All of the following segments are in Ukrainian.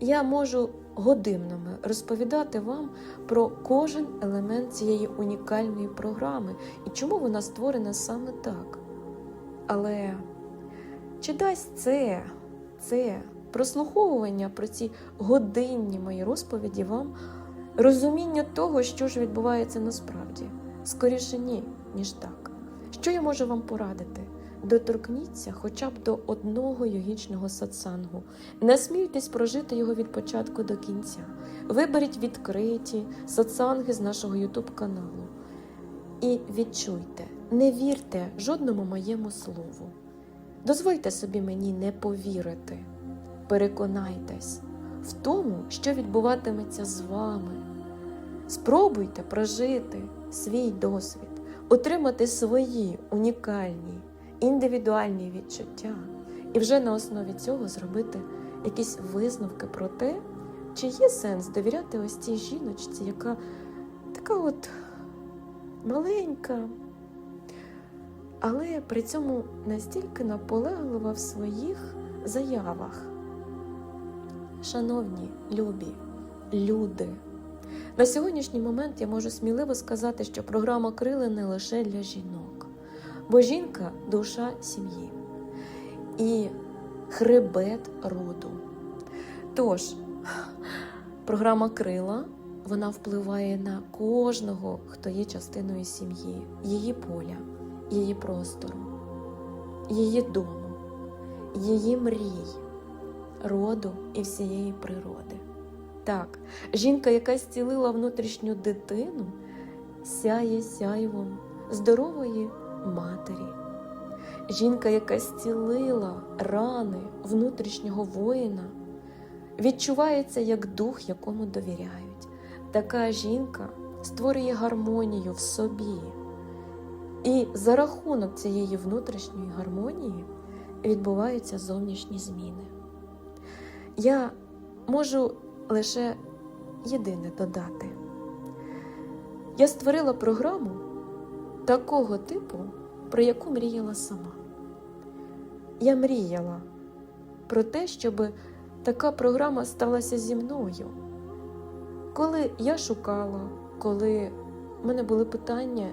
я можу годинами розповідати вам про кожен елемент цієї унікальної програми і чому вона створена саме так. Але чи дасть це, це прослуховування про ці годинні мої розповіді вам розуміння того, що ж відбувається насправді? Скоріше ні, ніж так. Що я можу вам порадити? Доторкніться хоча б до одного йогічного сатсангу. Насмійтесь прожити його від початку до кінця. Виберіть відкриті сатсанги з нашого Ютуб каналу. І відчуйте, не вірте жодному моєму слову. Дозвольте собі мені не повірити. Переконайтесь в тому, що відбуватиметься з вами. Спробуйте прожити свій досвід, отримати свої унікальні, індивідуальні відчуття, і вже на основі цього зробити якісь висновки про те, чи є сенс довіряти ось цій жіночці, яка така от маленька, але при цьому настільки наполеглива в своїх заявах. Шановні любі люди, на сьогоднішній момент я можу сміливо сказати, що програма крила не лише для жінок, бо жінка душа сім'ї і хребет роду. Тож, програма крила вона впливає на кожного, хто є частиною сім'ї, її поля, її простору, її дому, її мрій, роду і всієї природи. Так, жінка, яка зцілила внутрішню дитину, сяє сяйвом здорової матері. Жінка, яка зцілила рани внутрішнього воїна, відчувається як дух, якому довіряють. Така жінка створює гармонію в собі. І за рахунок цієї внутрішньої гармонії відбуваються зовнішні зміни. Я можу лише єдине додати. Я створила програму такого типу, про яку мріяла сама. Я мріяла про те, щоб така програма сталася зі мною. Коли я шукала, коли в мене були питання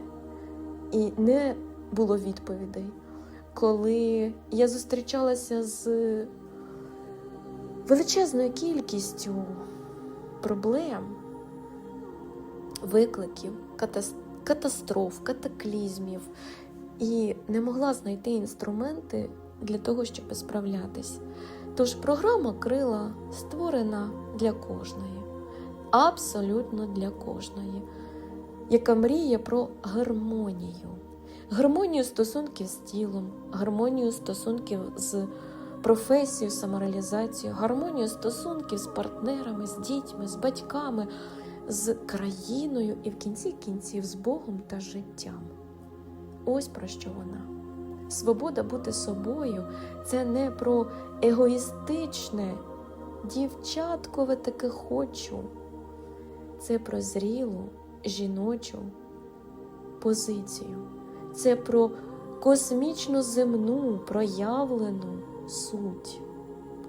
і не було відповідей, коли я зустрічалася з величезною кількістю проблем, викликів, катастроф, катаклізмів і не могла знайти інструменти для того, щоб справлятись. Тож програма крила створена для кожної, абсолютно для кожної, яка мріє про гармонію, гармонію стосунків з тілом, гармонію стосунків з професію, самореалізацію, гармонію стосунків з партнерами, з дітьми, з батьками, з країною і в кінці кінців з Богом та життям. Ось про що вона. Свобода бути собою це не про егоїстичне дівчаткове таке хочу. Це про зрілу жіночу позицію. Це про космічно земну проявлену суть,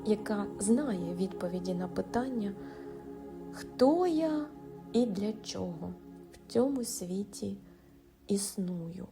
яка знає відповіді на питання, хто я і для чого в цьому світі існую.